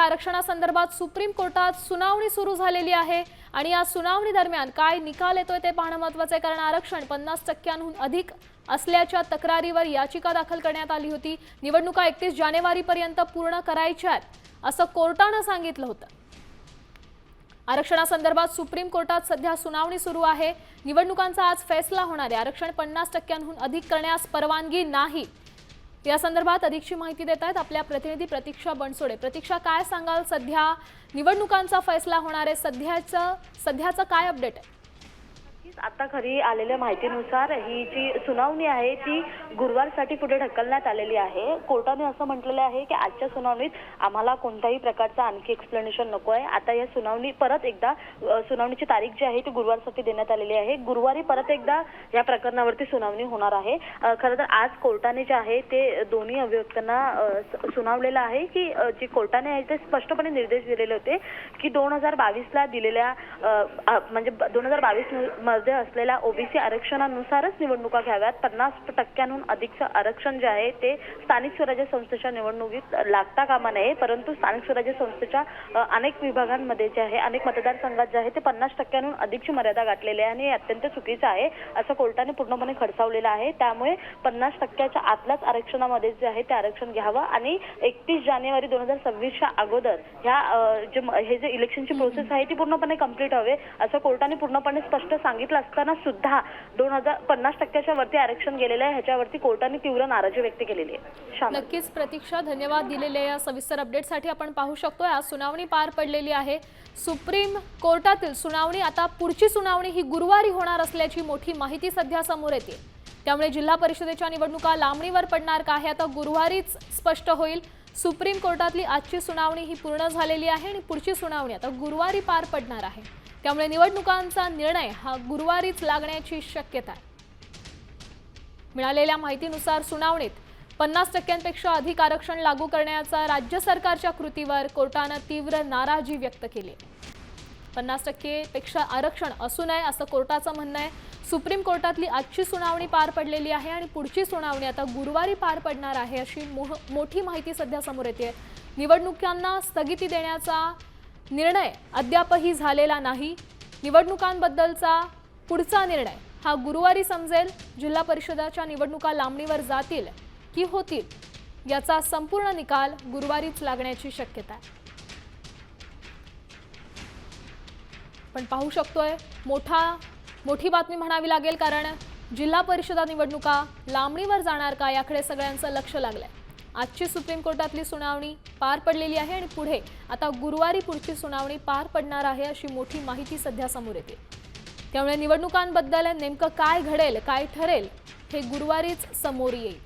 सध्या आरक्षणासंदर्भात सुप्रीम कोर्टात सुनावणी सुरू झालेली आहे आणि या सुनावणी दरम्यान काय निकाल येतोय ते पाहणं महत्वाचं आहे कारण आरक्षण पन्नास टक्क्यांहून अधिक असल्याच्या तक्रारीवर याचिका दाखल करण्यात आली होती. निवडणुका एकतीस जानेवारीपर्यंत पूर्ण करायच्या आहेत असं कोर्टानं सांगितलं होतं. आरक्षणासंदर्भात सुप्रीम कोर्टात सध्या सुनावणी सुरू आहे. निवडणुकांचा आज फैसला होणार आहे. आरक्षण पन्नास टक्क्यांहून अधिक करण्यास परवानगी नाही. या संदर्भात अधिकची माहिती देत आहेत आपल्या प्रतिनिधी प्रतीक्षा बनसोडे. प्रतीक्षा काय सांगाल? सध्या निवडणुकांचा फैसला होणार आहे. सध्याचं सध्याचं काय अपडेट आहे? आता खरी आलेल्या माहितीनुसार ही जी सुनावणी आहे ती गुरुवारसाठी पुढे ढकलण्यात आलेली आहे. कोर्टाने असं म्हटलेलं आहे की आजच्या सुनावणीत आम्हाला कोणत्याही प्रकारचं आणखी एक्सप्लेनेशन नको आहे आता या सुनावणी परत एकदा सुनावणीची तारीख जी आहे ती गुरुवारसाठी देण्यात आलेली आहे. गुरुवारी परत एकदा या प्रकरणावरती सुनावणी होणार आहे. खरं तर आज कोर्टाने जे आहे ते दोन्ही अभियुक्तांना सुनावलेलं आहे की जे कोर्टाने आहे ते स्पष्टपणे निर्देश दिलेले होते की दोन हजार बावीसला दिलेल्या म्हणजे दोन हजार बावीस मध्ये असलेल्या ओबीसी आरक्षणानुसारच निवडणुका घ्याव्यात. पन्नास टक्क्यांहून अधिकचं आरक्षण जे आहे ते स्थानिक स्वराज्य संस्थेच्या निवडणुकीत लागता कामा नये परंतु स्थानिक स्वराज्य संस्थेच्या अनेक विभागांमध्ये जे आहे अनेक मतदारसंघात जे आहे ते पन्नास टक्क्यांहून अधिकची मर्यादा गाठलेली आहे आणि हे अत्यंत चुकीचं आहे असं कोर्टाने पूर्णपणे खडसावलेलं आहे. त्यामुळे पन्नास टक्क्याच्या आतल्याच आरक्षणामध्ये जे आहे ते आरक्षण घ्यावं आणि एकतीस जानेवारी दोन हजार सव्वीसच्या अगोदर ह्या जे हे जे इलेक्शनची प्रोसेस आहे ती पूर्णपणे कंप्लीट हवे असं कोर्टाने पूर्णपणे स्पष्ट सांगितलं असताना सुद्धा दोन हजार पन्नास टक्क्याच्या वरती आरक्षण गेलेलं आहे. ह्याच्यावरती कोर्टाने तीव्र नाराजी व्यक्त केलेली आहे. नक्कीच प्रतीक्षा धन्यवाद दिलेल्या या सविस्तर अपडेटसाठी आपण पाहू शकतोय आज सुनावणी पार पडलेली आहे. सुप्रीम कोर्टातील सुनावणी आता पुढची सुनावणी ही गुरुवारी होणार असल्याची मोठी माहिती सध्या समोर येते. त्यामुळे जिल्हा परिषदेच्या निवडणुका लांबणीवर पडणार का हे आता गुरुवारीच स्पष्ट होईल. सुप्रीम कोर्टातली आजची सुनावणी ही पूर्ण झालेली आहे आणि पुढची सुनावणी आता गुरुवारी पार पडणार आहे. त्यामुळे निवडणुकांचा निर्णय हा गुरुवारीच लागण्याची शक्यता आहे. मिळालेल्या माहितीनुसार सुनावणीत पन्नास टक्क्यांपेक्षा अधिक आरक्षण लागू करण्याचा राज्य सरकारच्या कृतीवर कोर्टानं तीव्र नाराजी व्यक्त केली. पन्नास टक्केपेक्षा आरक्षण असू नये असं कोर्टाचं म्हणणं आहे. सुप्रीम कोर्टातली आजची सुनावणी पार पडलेली आहे आणि पुढची सुनावणी आता गुरुवारी पार पडणार आहे अशी मोह मोठी माहिती सध्या समोर येते निवडणुकांना स्थगिती देण्याचा निर्णय अद्यापही झालेला नाही. निवडणुकांबद्दलचा पुढचा निर्णय हा गुरुवारी समजेल. जिल्हा परिषदाच्या निवडणुका लांबणीवर जातील की होतील याचा संपूर्ण निकाल गुरुवारीच लागण्याची शक्यता आहे. पण पाहू शकतोय मोठा मोठी बातमी म्हणावी लागेल कारण जिल्हा परिषदा निवडणुका लांबणीवर जाणार का याकडे सगळ्यांचं लक्ष लागलंय. आजची सुप्रीम कोर्टातली सुनावणी पार पडलेली आहे आणि पुढे आता गुरुवारी पुढची सुनावणी पार पडणार आहे अशी मोठी माहिती सध्या समोर येते. त्यामुळे निवडणुकांबद्दल नेमकं काय घडेल काय ठरेल हे गुरुवारीच समोर येईल.